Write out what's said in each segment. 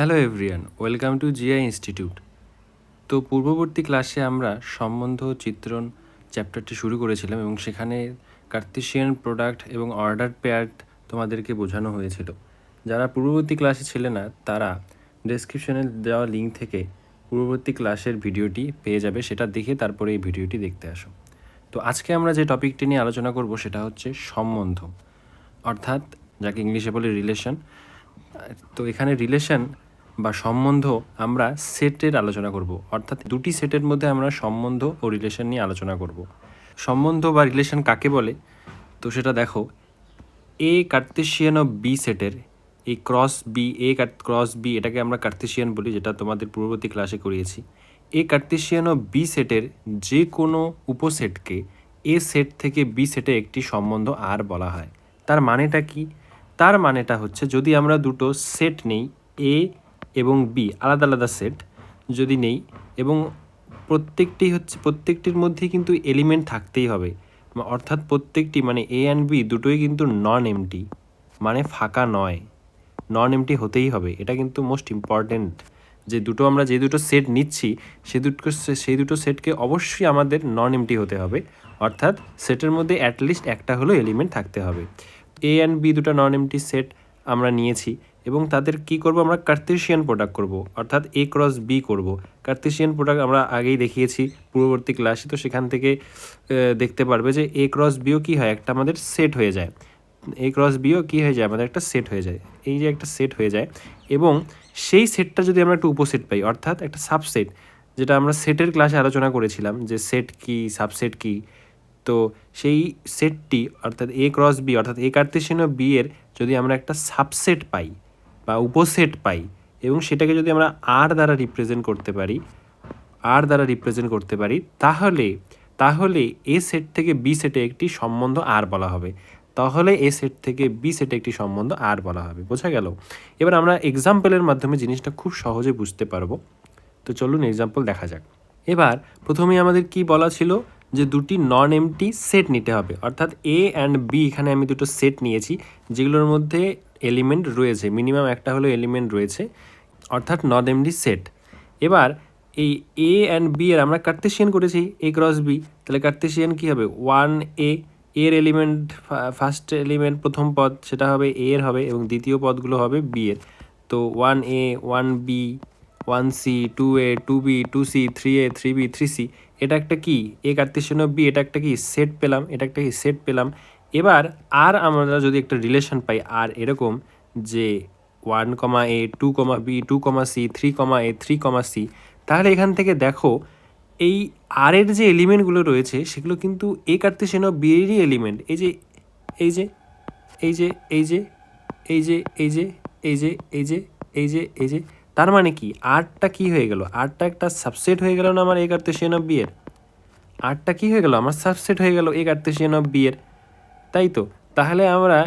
Hello everyone welcome to GI institute তো পূর্ববর্তী ক্লাসে আমরা সম্বন্ধ, চিত্রণ চ্যাপ্টারটি শুরু করেছিলাম এবং সেখানে কার্তেশিয়ান প্রোডাক্ট এবং অর্ডার পেয়ার তোমাদেরকে বোঝানো হয়েছিল। যারা পূর্ববর্তী ক্লাসে ছিলে না, তারা ডেসক্রিপশনে দেওয়া লিঙ্ক থেকে পূর্ববর্তী ক্লাসের ভিডিওটি পেয়ে যাবে, সেটা দেখে তারপরে এই ভিডিওটি দেখতে আসো। তো আজকে আমরা যে টপিকটি নিয়ে আলোচনা করব, সেটা হচ্ছে সম্বন্ধ। অর্থাৎ, যাকে ইংলিশে বলে রিলেশন তো এখানে রিলেশন বা সম্বন্ধ আমরা সেটের আলোচনা করব। অর্থাৎ দুটি সেটের মধ্যে আমরা সম্বন্ধ ও রিলেশন নিয়ে আলোচনা করব। সম্বন্ধ বা রিলেশন কাকে বলে? তো সেটা দেখো। এ কার্তেশিয়ান অফ বি সেটের। এই cross B A cross B এটাকে আমরা কার্তেশিয়ান বলি, যেটা তোমাদের পূর্ববর্তী ক্লাসে করিয়েছি। এ কার্তেশিয়ান অফ বি সেটের যে কোনো উপসেটকে এ সেট থেকে বি সেটে একটি সম্বন্ধ আর বলা হয়। তার মানেটা কি? তার মানেটা হচ্ছে যদি আমরা দুটো সেট নেই এ এবং বি আলাদা আলাদা সেট যদি নেই এবং প্রত্যেকটি হচ্ছে, প্রত্যেকটির মধ্যে কিন্তু এলিমেন্ট থাকতেই হবে। অর্থাৎ প্রত্যেকটি মানে এ অ্যান্ড বি দুটোই কিন্তু নন এমটি মানে ফাঁকা নয়। নন এমটি হতেই হবে। এটা কিন্তু মোস্ট ইম্পর্ট্যান্ট যে দুটো আমরা যে দুটো সেট নিচ্ছি, সে দুটো সেই দুটো সেটকে অবশ্যই আমাদের নন এমটি হতে হবে। অর্থাৎ সেটের মধ্যে অ্যাটলিস্ট একটা হলেও এলিমেন্ট থাকতে হবে। এ অ্যান্ড বি দুটো নন এমটি সেট আমরা নিয়েছি। এবং তাদের কি করব? আমরা কার্তেশিয়ান প্রোডাক্ট করব। অর্থাৎ এ ক্রস বি করব। কার্তেশিয়ান প্রোডাক্ট আমরা আগেই দেখিয়েছি পূর্ববর্তী ক্লাসে তো সেখান থেকে দেখতে পারবে যে এ ক্রস বিও কী হয়? একটা আমাদের সেট হয়ে যায়। এ ক্রস বিও কী হয়ে যায়? আমাদের একটা সেট হয়ে যায়। এই যে একটা সেট হয়ে যায় এবং সেই সেটটা যদি আমরা একটা উপসেট পাই, অর্থাৎ একটা সাবসেট যেটা আমরা সেটের ক্লাসে আলোচনা করেছিলাম যে সেট কি সাবসেট কি, তো সেই সেটটি অর্থাৎ এ ক্রস বি অর্থাৎ এ কার্তেশিয়ান বি এর যদি আমরা একটা সাবসেট পাই বা উপসেট পাই এবং সেটাকে যদি আমরা আর দ্বারা রিপ্রেজেন্ট করতে পারি, আর দ্বারা রিপ্রেজেন্ট করতে পারি, তাহলে তাহলে এ সেট থেকে বি সেটে একটি সম্বন্ধ আর বলা হবে। তাহলে এ সেট থেকে বি সেটে একটি সম্বন্ধ আর বলা হবে। বোঝা গেল? এবার আমরা এক্সাম্পলের মাধ্যমে জিনিসটা খুব সহজে বুঝতে পারব। তো চলুন এক্সাম্পল দেখা যাক। এবার প্রথমে আমাদের কি বলা ছিল? যে দুটি নন এমটি সেট নিতে হবে। অর্থাৎ এ অ্যান্ড বি এখানে আমি দুটো সেট নিয়েছি, যেগুলোর মধ্যে এলিমেন্ট রয়েছে মিনিমাম একটা হলো এলিমেন্ট রয়েছে, অর্থাৎ নন এমটি সেট এবার এই এ অ্যান্ড বি এর আমরা কার্তেশিয়ান করেছি এ ক্রস বি তাহলে কার্তেশিয়ান কী হবে? ওয়ান এ এর এলিমেন্ট ফার্স্ট এলিমেন্ট প্রথম পদ, সেটা হবে এ এর হবে এবং দ্বিতীয় পদগুলো হবে বি এর। তো one A one B one C two A two B two C three A three B three C এটা একটা কি? এ কার্তেশিয়ান বি এটা একটা কি? সেট পেলাম, এটা একটা কি? সেট পেলাম। এবার আর আমরা যদি একটা রিলেশন পাই আর এরকম যে one comma A two comma B two comma C three comma A three comma C তাহলে এখান থেকে দেখো এই আর এর যে এলিমেন্টগুলো রয়েছে সেগুলো কিন্তু এ কার্তেশিয়ান বি এরই এলিমেন্ট এই যে এই যে এই যে এই যে এই যে এই যে এই যে এই যে এই যে এই যে তার মানে কি আটটা কি হয়ে গেল আটটা একটা সাবসেট হয়ে গেল না আমার এ কার্তেশিয়ান অফ বি এর আটটা কি হয়ে গেল আমার সাবসেট হয়ে গেল এ কার্তেশিয়ান অফ বি এর তাই তো? তাহলে আমরা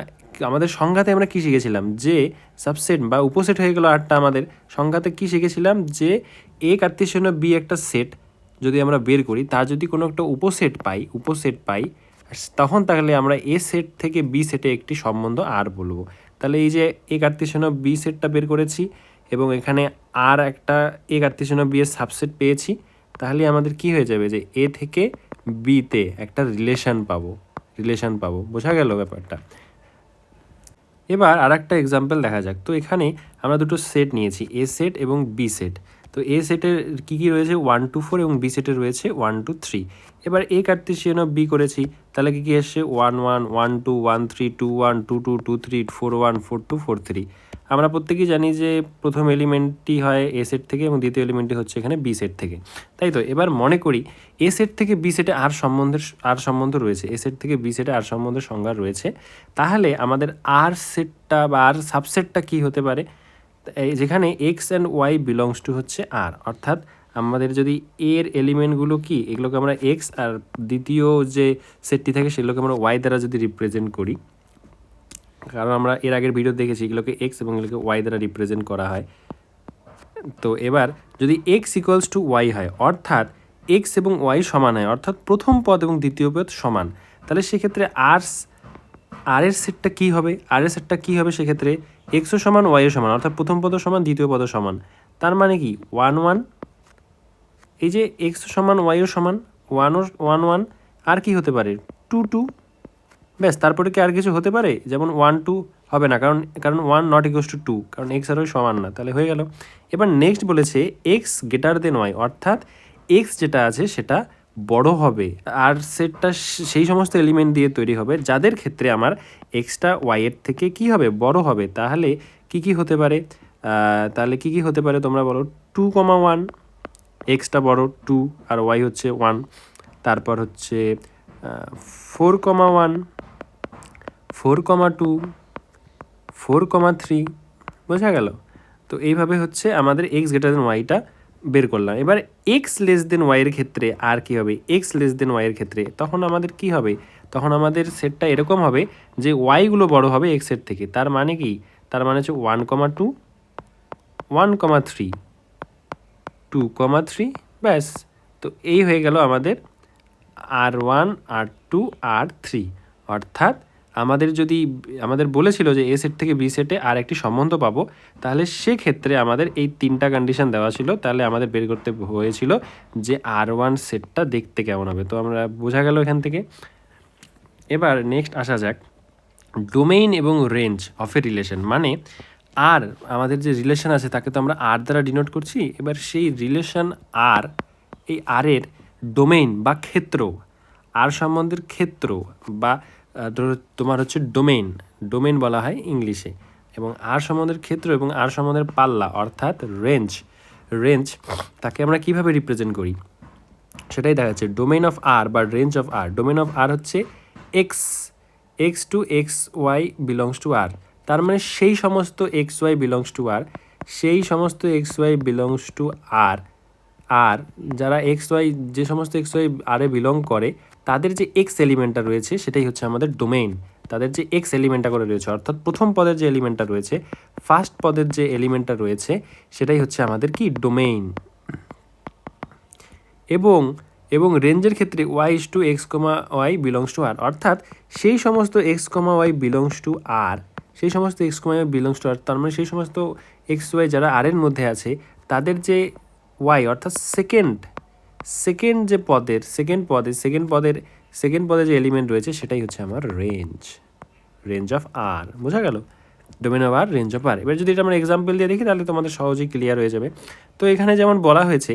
আমাদের সংঘাতে আমরা কি শিখেছিলাম? যে সাবসেট বা উপসেট হয়ে গেল আটটা আমাদের সংঘাতে কি শিখেছিলাম? যে এ অফ বি একটা সেট যদি আমরা বের করি, তার যদি কোনো একটা উপসেট পাই উপসেট পাই, তখন তাহলে আমরা এ সেট থেকে বি সেটে একটি সম্বন্ধ আর বলব। তাহলে এই যে এ কার্তেশিয়ান অফ বি সেটটা বের করেছি এবং এখানে আর একটা এ কার্তেশিয়ান অফ বি এর সাবসেট পেয়েছি, তাহলে আমাদের কি হয়ে যাবে? যে এ থেকে বিতে একটা রিলেশন পাবো। রিলেশন পাবো। বোঝা গেল ব্যাপারটা। এবার আর একটা এক্সাম্পল দেখা যাক। তো এখানে আমরা দুটো সেট নিয়েছি এ সেট এবং বি সেট তো এ সেটের কী কী রয়েছে? ওয়ান টু ফোর এবং বি সেটের রয়েছে ওয়ান টু থ্রি এবার এ কার্তিসিয়ান অফ বি করেছি, তাহলে কী কী এসছে? One one one two one three two one two two two three four one four two four three আমরা প্রত্যেকেই জানি যে প্রথম এলিমেন্টটি হয় এ সেট থেকে এবং দ্বিতীয় এলিমেন্টটি হচ্ছে এখানে বি সেট থেকে। তাই তো? এবার মনে করি, এ সেট থেকে বি সেটে আর সম্বন্ধের, আর সম্বন্ধ রয়েছে, এ সেট থেকে বি সেটে আর সম্বন্ধের সংজ্ঞা রয়েছে। তাহলে আমাদের আর সেটটা বা আর সাবসেটটা কি হতে পারে? যেখানে X and Y belongs to হচ্ছে আর। অর্থাৎ আমাদের যদি এর এলিমেন্টগুলো কি, এগুলোকে আমরা এক্স আর দ্বিতীয় যে সেটটি থাকে সেগুলোকে আমরা ওয়াই দ্বারা যদি রিপ্রেজেন্ট করি কারণ আমরা এর আগের ভিডিও দেখেছি এগুলোকে এক্স এবং এগুলোকে ওয়াই দ্বারা রিপ্রেজেন্ট করা হয়। তো এবার যদি এক্স ইকুয়ালস টু ওয়াই হয়, অর্থাৎ এক্স এবং ওয়াই সমান হয়, অর্থাৎ প্রথম পদ এবং দ্বিতীয় পদ সমান, তাহলে সেক্ষেত্রে আর আর এর সেটটা কী হবে? আর এর সেটটা কী হবে সেক্ষেত্রে এক্সও সমান ওয়াইও সমান, অর্থাৎ প্রথম পদ সমান, দ্বিতীয় পদ সমান। তার মানে কি? ওয়ান ওয়ান এই যে এক্স সমান ওয়াইও সমান ওয়ান ওয়ান ওয়ান আর কি হতে পারে? টু টু ব্যাস, তারপরে কি আর কিছু হতে পারে? যেমন ওয়ান টু হবে না, কারণ কারণ one not equals to two কারণ এক্স আর ওই সমান না, তাহলে হয়ে গেল। এবার নেক্সট বলেছে এক্স গ্রেটার দেন ওয়াই অর্থাৎ এক্স যেটা আছে সেটা বড় হবে, আর সেটটা সেই সমস্ত এলিমেন্ট দিয়ে তৈরি হবে, যাদের ক্ষেত্রে আমার এক্সটা ওয়াইয়ের থেকে কি হবে, বড় হবে, তাহলে কি কি হতে পারে? তাহলে কি কি হতে পারে তোমরা বলো? টু কমা ওয়ান এক্সটা বড় টু আর ওয়াই হচ্ছে ওয়ান তারপর হচ্ছে four comma one four comma two, four comma three, বোঝা গেল? তো এইভাবে হচ্ছে আমাদের এক্স গ্রেটার দেন ওয়াইটা বের করলাম। এবার এক্স লেস দেন ওয়াইয়ের ক্ষেত্রে আর কি হবে? এক্স লেস দেন ওয়াইয়ের ক্ষেত্রে তখন আমাদের কি হবে? তখন আমাদের সেটটা এরকম হবে যে ওয়াইগুলো বড় হবে এক্সের থেকে। তার মানে কি? তার মানে হচ্ছে one comma two one comma three two comma three, ব্যাস। তো এই হয়ে গেল আমাদের R one R two R three অর্থাৎ আমাদের যদি, আমাদের বলেছিল যে এ সেট থেকে বি সেটে আর একটি সম্বন্ধ পাবো, তাহলে সেক্ষেত্রে আমাদের এই তিনটা কন্ডিশন দেওয়া ছিল। তাহলে আমাদের বের করতে হয়েছিল যে আর ওয়ান সেটটা দেখতে কেমন হবে। তো আমরা বোঝা গেল এখান থেকে। এবার নেক্সট আসা যাক। ডোমেইন এবং রেঞ্জ অফ এ রিলেশন মানে আর আমাদের যে রিলেশন আছে তাকে তো আমরা আর দ্বারা ডিনোট করছি। এবার সেই রিলেশন আর এই আরের ডোমেইন বা ক্ষেত্র আর সম্বন্ধের ক্ষেত্র বা ধরো তোমার হচ্ছে ডোমেইন ডোমেইন বলা হয় ইংলিশে। এবং আর সম্বন্ধের ক্ষেত্র এবং আর সম্বন্ধের পাল্লা, অর্থাৎ রেঞ্জ রেঞ্জ তাকে আমরা কীভাবে রিপ্রেজেন্ট করি? সেটাই দেখা যাচ্ছে। ডোমেইন অফ আর বা range of R domain of R হচ্ছে X X to X Y belongs to R তার মানে সেই সমস্ত X Y belongs to R সেই সমস্ত X Y belongs to R আর যারা এক্স ওয়াই যে সমস্ত এক্স ওয়াই আরে বিলং করে তাদের যে এক্স এলিমেন্টটা রয়েছে, সেটাই হচ্ছে আমাদের ডোমেইন তাদের যে এক্স এলিমেন্টটা করে রয়েছে, অর্থাৎ প্রথম পদের যে এলিমেন্টটা রয়েছে ফার্স্ট পদের যে এলিমেন্টটা রয়েছে, সেটাই হচ্ছে আমাদের কি? ডোমেইন এবং এবং রেঞ্জের ক্ষেত্রে Y is to X comma Y belongs to R অর্থাৎ সেই সমস্ত X comma Y belongs to R সেই সমস্ত X comma Y belongs to R তার মানে সেই সমস্ত এক্স ওয়াই যারা আর এর মধ্যে আছে, তাদের যে ওয়াই অর্থাৎ সেকেন্ড সেকেন্ড যে পদের সেকেন্ড পদের সেকেন্ড পদের সেকেন্ড পদে যে এলিমেন্ট রয়েছে, সেটাই হচ্ছে আমার রেঞ্জ রেঞ্জ অফ আর বোঝা গেল? Domain of R range of R এবার যদি এটা আমরা এক্সাম্পল দিয়ে দেখি, তাহলে তোমাদের সহজেই ক্লিয়ার হয়ে যাবে। তো এখানে যেমন বলা হয়েছে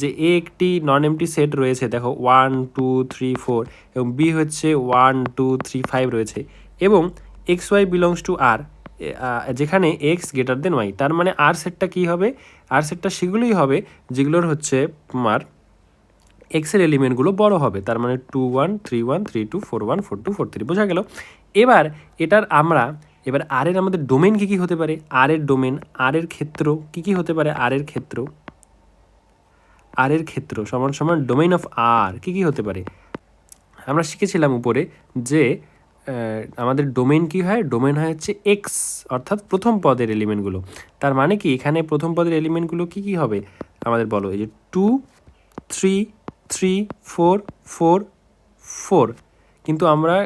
যে এ একটি নন এমটি সেট রয়েছে, দেখো ওয়ান টু থ্রি ফোর এবং বি হচ্ছে ওয়ান টু থ্রি ফাইভ রয়েছে। এবং X Y belongs to R যেখানে এক্স গ্রেটার দেন ওয়াই তার মানে আর সেটটা কী হবে? আর সেটটা সেগুলোই হবে, যেগুলোর হচ্ছে তোমার এক্সের এলিমেন্টগুলো বড় হবে, তার মানে two one three one three two four one four two four three বোঝা গেল? এবার এটার আমরা, এবার আর এর আমাদের ডোমেন কী কী হতে পারে? আর এর ডোমেন আর এর ক্ষেত্র কী কী হতে পারে? আর এর ক্ষেত্র আর এর ক্ষেত্র সমান সমান ডোমেইন অফ আর কী কী হতে পারে? আমরা শিখেছিলাম উপরে যে আমাদের ডোমেন কি হয়? ডোমেন হয় হচ্ছে এক্স অর্থাৎ প্রথম পদের এলিমেন্টগুলো তার মানে কি? এখানে প্রথম পদের এলিমেন্টগুলো কি কি হবে? আমাদের বলো, এই যে two three three four four four কিন্তু আমরা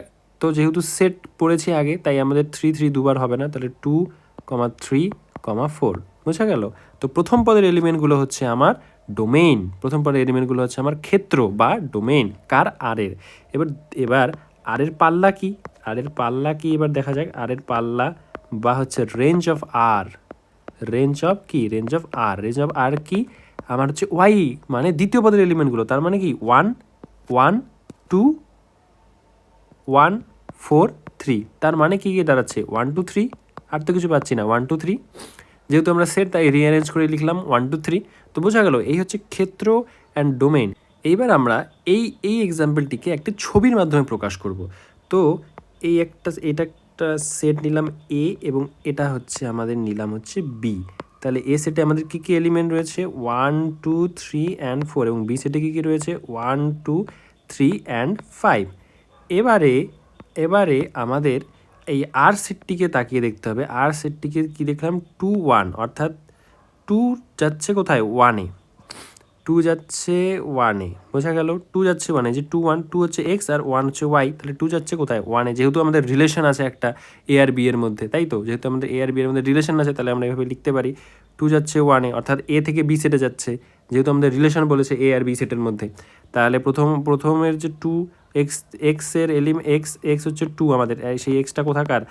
তো যেহেতু সেট পড়েছি আগে, তাই আমাদের থ্রি থ্রি দুবার হবে না, তাহলে two comma three comma four বোঝা গেল? তো প্রথম পদের এলিমেন্টগুলো হচ্ছে আমার ডোমেইন প্রথম পদের এলিমেন্টগুলো হচ্ছে আমার ক্ষেত্র বা ডোমেইন কার আরের এবার এবার আরের পাল্লা কি? আরের পাল্লা কি? এবার দেখা যাক আরের পাল্লা বা হচ্ছে range of R range of কি? Range of R range of R কি? আমার হচ্ছে ওয়াই মানে দ্বিতীয় পদের এলিমেন্টগুলো, তার মানে কি? One one, two, one, four, three. তার মানে কী গিয়ে দাঁড়াচ্ছে? One, two, three. আর তো কিছু পাচ্ছি না, ওয়ান, টু, থ্রি। যেহেতু আমরা সেট, তাই রিঅ্যারেঞ্জ করে লিখলাম ওয়ান, টু, থ্রি। তো বোঝা গেল, এই হচ্ছে ক্ষেত্র অ্যান্ড ডোমেইন এইবার আমরা এই এই এক্সাম্পলটিকে একটি ছবির মাধ্যমে প্রকাশ করব। তো এই একটা, এটা একটা সেট নিলাম এ এবং এটা হচ্ছে আমাদের নিলাম হচ্ছে বি তাহলে এ সেটে আমাদের কী কী এলিমেন্ট রয়েছে? One two three and four এবং বি সেটে কী কী রয়েছে? One two three and five এবারে এবারে আমাদের এই আর সেটটিকে তাকিয়ে দেখতে হবে। আর সেটটিকে কী দেখলাম? টু ওয়ান অর্থাৎ টু যাচ্ছে কোথায়? ওয়ানে টু যাচ্ছে ওয়ানে বোঝা গেল টু যাচ্ছে ওয়ানে যে টু ওয়ান টু হচ্ছে এক্স আর ওয়ান হচ্ছে ওয়াই তাহলে টু যাচ্ছে কোথায়? ওয়ানে যেহেতু আমাদের রিলেশন আছে একটা এ আর বি এর মধ্যে, তাই তো? যেহেতু আমাদের এ আর বি এর মধ্যে রিলেশন আছে, তাহলে আমরা এভাবে লিখতে পারি টু যাচ্ছে ওয়ানে অর্থাৎ এ থেকে বি সেটে যাচ্ছে, যেহেতু আমাদের রিলেশন বলেছে এ আর বি সেটের মধ্যে। তাহলে প্রথম, প্রথমের যে টু এক্স এক্সের এলিম এক্স এক্স হচ্ছে টু আমাদের। সেই এক্সটা কোথাকার?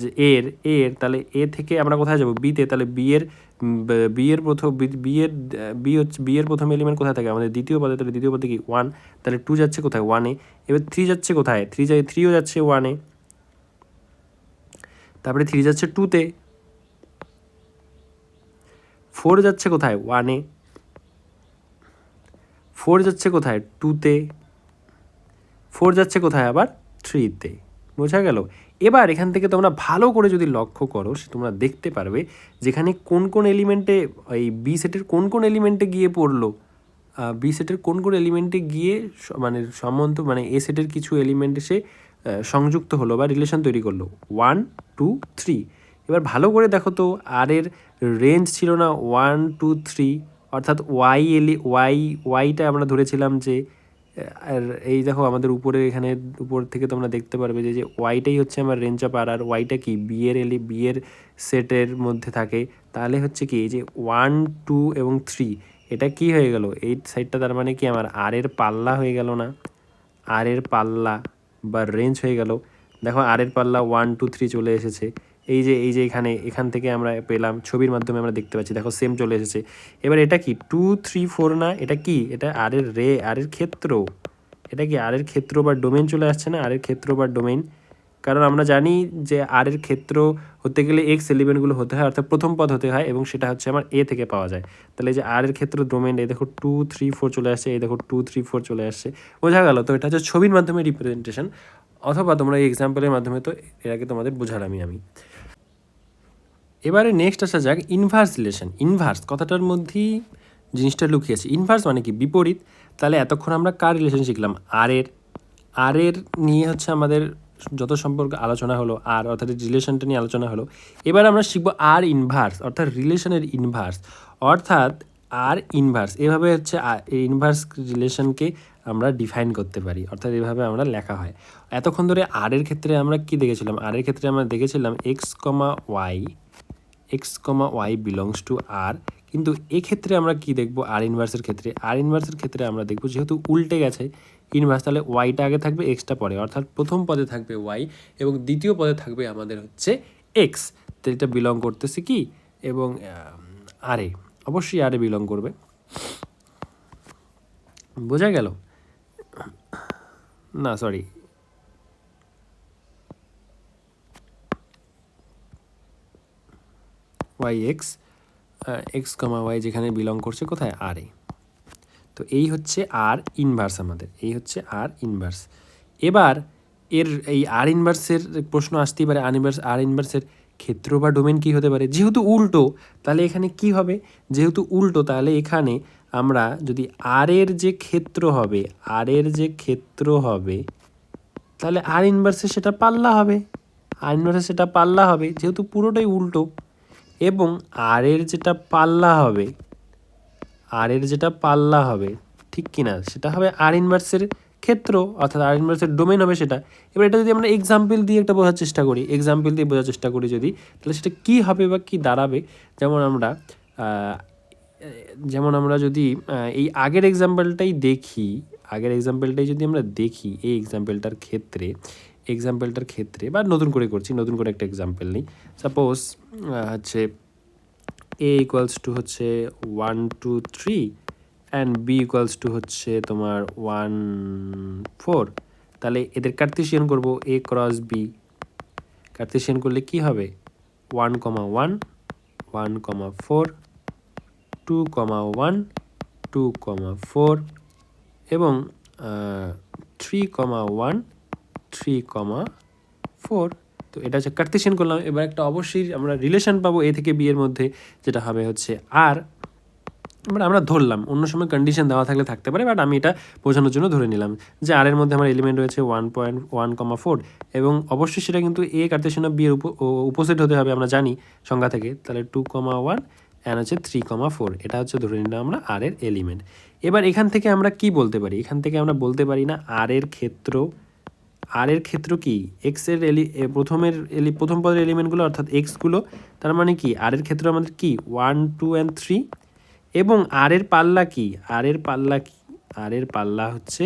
যে এর এর, তাহলে এ থেকে আমরা কোথায় যাব? বিতে তাহলে বি এর বি এর প্রথম বিয়ের, বি হচ্ছে, বিয়ের প্রথম এলিমেন্ট কোথায় থাকে? আমাদের দ্বিতীয় পদে, তাহলে দ্বিতীয় পদে কি? ওয়ান তাহলে টু যাচ্ছে কোথায়? ওয়ানে এবার থ্রি যাচ্ছে কোথায়? থ্রি যায় থ্রিও যাচ্ছে ওয়ানে তারপরে থ্রি যাচ্ছে টুতে ফোর যাচ্ছে কোথায়? ওয়ানে ফোর যাচ্ছে কোথায়? টুতে ফোর যাচ্ছে কোথায়? আবার থ্রিতে বোঝা গেল? এবার এখান থেকে তোমরা ভালো করে যদি লক্ষ্য করো সে তোমরা দেখতে পারবে যেখানে কোন কোন এলিমেন্টে এই বি সেটের কোন কোন এলিমেন্টে গিয়ে পড়ল। বি সেটের কোন কোন এলিমেন্টে গিয়ে স- মানে সম্বন্ধ মানে এ সেটের কিছু এলিমেন্ট আহ, সংযুক্ত হলো বা রিলেশন তৈরি করল। ওয়ান টু থ্রি এবার ভালো করে দেখো তো আর এর রেঞ্জ ছিল না ওয়ান টু থ্রি অর্থাৎ ওয়াই এলি ওয়াই ওয়াইটা আমরা ধরেছিলাম যে আর এই দেখো আমাদের উপরে এখানে উপর থেকে তোমরা দেখতে পারবে যে যে ওয়াইটাই হচ্ছে আমার রেঞ্জ অফ আর আর ওয়াইটা কি? বিয়ের এলি বিয়ের সেটের মধ্যে থাকে। তাহলে হচ্ছে কি যে ওয়ান টু এবং থ্রি এটা কি হয়ে গেল? এই সাইডটা তার মানে কি আমার আর এর পাল্লা হয়ে গেল না? আর এর পাল্লা বা রেঞ্জ হয়ে গেল। দেখো আর এর পাল্লা ওয়ান টু থ্রি চলে এসেছে। এই যে এই যে এখানে, এখান থেকে আমরা পেলাম, ছবির মাধ্যমে আমরা দেখতে পাচ্ছি। দেখো সেম চলে এসেছে। এবার এটা কি? টু থ্রি ফোর না? এটা কি? এটা আর এর রে আর এর ক্ষেত্র। এটা কি আর এর ক্ষেত্র বা ডোমেন চলে আসছে না? আর এর ক্ষেত্র বা ডোমেন কারণ আমরা জানি যে আর এর ক্ষেত্র হতে গেলে এক্স এলিমেন্টগুলো হতে হয়, অর্থাৎ প্রথম পদ হতে হয় এবং সেটা হচ্ছে আমার এ থেকে পাওয়া যায়। তাহলে এই যে আর এর ক্ষেত্র ডোমেন এই দেখো টু থ্রি ফোর চলে আসছে, এই দেখো টু থ্রি ফোর চলে আসছে। বোঝা গেল? তো এটা হচ্ছে ছবির মাধ্যমে রিপ্রেজেন্টেশন অথবা তোমরা এই এক্সাম্পলের মাধ্যমে তো এর আগে তোমাদের বোঝালামই আমি। এবারে নেক্সট আসা যাক ইনভার্স রিলেশন ইনভার্স কথাটার মধ্যেই জিনিসটা লুকিয়েছে ইনভার্স মানে কি? বিপরীত। তাহলে এতক্ষণ আমরা কার রিলেশন শিখলাম? আর এর। আর এর নিয়ে হচ্ছে আমাদের যত সম্পর্কে আলোচনা হলো আর অর্থাৎ রিলেশনটা নিয়ে আলোচনা হলো, এবার আমরা শিখব আর ইনভার্স অর্থাৎ রিলেশনের ইনভার্স অর্থাৎ আর ইনভার্স এভাবে হচ্ছে ইনভার্স রিলেশনকে আমরা ডিফাইন করতে পারি। অর্থাৎ এভাবে আমরা লেখা হয়। এতক্ষণ ধরে আর এর ক্ষেত্রে আমরা কি দেখেছিলাম? আর এর ক্ষেত্রে আমরা দেখেছিলাম X comma Y X comma Y belongs to R কিন্তু এক্ষেত্রে আমরা কি দেখব? আর ইনভার্সের ক্ষেত্রে। আর ইনভার্সের ক্ষেত্রে আমরা দেখব যেহেতু উল্টে গেছে ইনভার্স তাহলে ওয়াইটা আগে থাকবে এক্সটা পরে। অর্থাৎ প্রথম পদে থাকবে ওয়াই এবং দ্বিতীয় পদে থাকবে আমাদের হচ্ছে এক্স তো এটা বিলং করতেছে কি? এবং আরে অবশ্যই আরে বিলং করবে। বোঝা গেল? না sorry Y X X comma Y যেখানে বিলং করছে কোথায়? আর এ। তো এই হচ্ছে আর ইনভার্স আমাদের। এই হচ্ছে আর ইনভার্স এবার এর এই আর ইনভার্সের প্রশ্ন আসতেই পারে। আর ইনভার্স আর ইনভার্সের ক্ষেত্র বা ডোমেন কি হতে পারে? যেহেতু উল্টো, তাহলে এখানে কি হবে? যেহেতু উল্টো, তাহলে এখানে আমরা যদি আর এর যে ক্ষেত্র হবে আর এর যে ক্ষেত্র হবে, তাহলে আর ইনভার্সে সেটা পাল্লা হবে। আর ইনভার্সে সেটা পাল্লা হবে। যেহেতু পুরোটাই উল্টো এবং আর এর যেটা পাল্লা হবে আর এর যেটা পাল্লা হবে, ঠিক কি না? সেটা হবে আর ইনভার্সের ক্ষেত্র, অর্থাৎ আর ইনভার্সের ডোমেন হবে সেটা। এবার এটা যদি আমরা এক্সাম্পল দিয়ে একটা বোঝার চেষ্টা করি এক্সাম্পল দিয়ে বোঝার চেষ্টা করি যদি, তাহলে সেটা কি হবে বা কি দাঁড়াবে? যেমন আমরা যেমন আমরা যদি এই আগের এক্সাম্পলটাই দেখি, আগের এক্সাম্পলটাই যদি আমরা দেখি, এই এক্সাম্পলটার ক্ষেত্রে এক্সাম্পলটার ক্ষেত্রে, বা নতুন করে করছি, নতুন করে একটা এক্সাম্পল নিই। সাপোজ হচ্ছে এ ইকুয়ালস টু হচ্ছে one two three and B equals to হচ্ছে তোমার ওয়ান ফোর তাহলে এদের কার্তেশিয়ান করব এ ক্রস বি কার্তেশিয়ান করলে কি হবে? One comma one one comma four two comma one two comma four এবং three comma one three comma four তো এটা হচ্ছে কার্তেশিয়ান করলাম। এবার একটা অবশ্যই আমরা রিলেশন পাবো এ থেকে বি এর মধ্যে, যেটা হবে হচ্ছে আর এবার আমরা ধরলাম, অন্য সময় কন্ডিশন দেওয়া থাকলে থাকতে পারে বাট আমি এটা বোঝানোর জন্য ধরে নিলাম যে আর এর মধ্যে আমার এলিমেন্ট রয়েছে one point one comma four এবং অবশ্যই সেটা কিন্তু এ কার্তেশন অফ বি এর উপোজিট হতে হবে, আমরা জানি সংজ্ঞা থেকে। তাহলে টু কমা ওয়ান অ্যান্ড হচ্ছে থ্রি কমা ফোর এটা হচ্ছে ধরে নিলাম আমরা আর এর এলিমেন্ট এবার এখান থেকে আমরা কি বলতে পারি? এখান থেকে আমরা বলতে পারি না আর এর ক্ষেত্র আর এর ক্ষেত্র কি? এক্সের এলি প্রথমের এলি, প্রথম পদের এলিমেন্টগুলো অর্থাৎ এক্সগুলো তার মানে কি? আর এর ক্ষেত্র আমাদের কি? ওয়ান টু অ্যান্ড থ্রি এবং আর এর পাল্লা কি? আর এর পাল্লা কি? আর এর পাল্লা হচ্ছে,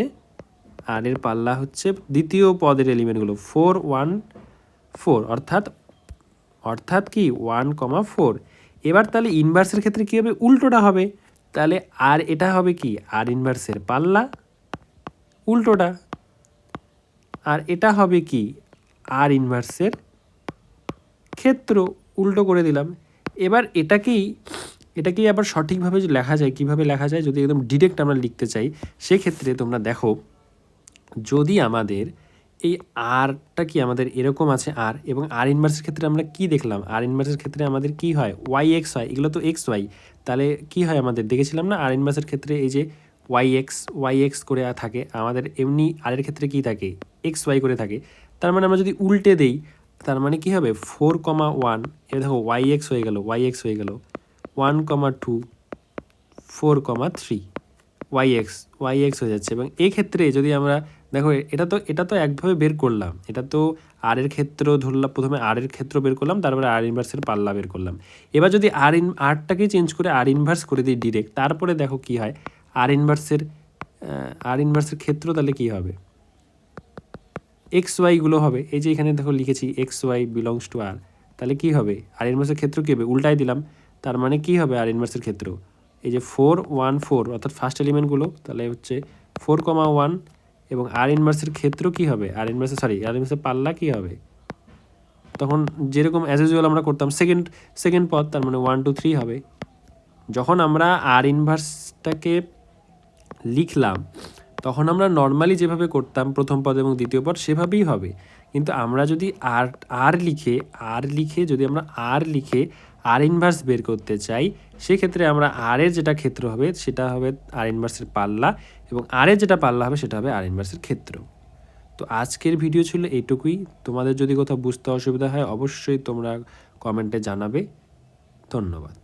আর এর পাল্লা হচ্ছে দ্বিতীয় পদের এলিমেন্টগুলো। ফোর ওয়ান ফোর অর্থাৎ অর্থাৎ কি? ওয়ান কমা ফোর এবার তাহলে ইনভার্সের ক্ষেত্রে কী হবে? উল্টোটা হবে। তাহলে আর এটা হবে কি? আর ইনভার্সের পাল্লা। উল্টোটা। আর এটা হবে কি? আর ইনভার্সের ক্ষেত্র উল্টো করে দিলাম। এবার এটাকেই এটাকেই আবার সঠিকভাবে লেখা যায়, কীভাবে লেখা যায় যদি একদম ডিরেক্ট আমরা লিখতে চাই, সেক্ষেত্রে তোমরা দেখো, যদি আমাদের এই আরটা কি আমাদের এরকম আছে আর এবং আর ইনভার্সের ক্ষেত্রে আমরা কি দেখলাম? আর ইনভার্সের ক্ষেত্রে আমাদের কি হয়? ওয়াই এক্স হয়। এগুলো তো এক্স ওয়াই তাহলে কি হয় আমাদের? দেখেছিলাম না? আর ইনভার্সের ক্ষেত্রে এই যে ওয়াই এক্স ওয়াই এক্স করে থাকে। আমাদের এমনি আরের ক্ষেত্রে কি থাকে? এক্স ওয়াই করে থাকে। তার মানে আমরা যদি উল্টে দেই, তার মানে কি হবে? ফোর কমা ওয়ান এ দেখো ওয়াই এক্স হয়ে গেল ওয়াই এক্স হয়ে গেল। One comma two four comma three Y X Y X হয়ে যাচ্ছে। এবং এই ক্ষেত্রে যদি আমরা, দেখো, এটা তো এটা তো একভাবে বের করলাম। এটা তো আর এর ক্ষেত্র ধরলাম, প্রথমে আর এর ক্ষেত্র বের করলাম, তারপরে আর ইনভার্সের পাল্লা বের করলাম। এবার যদি আর ইন আরটাকে চেঞ্জ করে আর ইনভার্স করে দিই ডিরেক্ট তারপরে দেখো কি হয়? আর ইনভার্সের আর ইনভার্সের ক্ষেত্র তাহলে কি হবে? এক্স ওয়াইগুলো হবে, এই যে এখানে দেখো লিখেছি X Y belongs to R তাহলে কি হবে? আর ইনভার্সের ক্ষেত্র কী হবে? উল্টাই দিলাম, তার মানে কি হবে আর ইনভার্সের ক্ষেত্র? এই যে ফোর ওয়ান ফোর অর্থাৎ ফার্স্ট এলিমেন্টগুলো তাহলে হচ্ছে ফোর কমা ওয়ান এবং আর ইনভার্সের ক্ষেত্র কি হবে? আর ইনভার্সের সরি আর ইনভার্সের পাল্লা কি হবে? তখন যেরকম অ্যাজ ইউজুয়াল আমরা করতাম সেকেন্ড সেকেন্ড পদ, তার মানে ওয়ান টু থ্রি হবে। যখন আমরা আর ইনভার্সটাকে লিখলাম, তখন আমরা নর্মালি যেভাবে করতাম প্রথম পদ এবং দ্বিতীয় পদ সেভাবেই হবে। কিন্তু আমরা যদি আর আর লিখে আর লিখে যদি আমরা আর লিখে আর ইনভার্স বের করতে চাই, সেক্ষেত্রে আমরা আর এর যেটা ক্ষেত্র হবে সেটা হবে আর ইনভার্সের পাল্লা এবং আর এর যেটা পাল্লা হবে সেটা হবে আর ইনভার্সের ক্ষেত্র। তো আজকের ভিডিও ছিল এইটুকুই। তোমাদের যদি কোথাও বুঝতে অসুবিধা হয়, অবশ্যই তোমরা কমেন্টে জানাবে। ধন্যবাদ।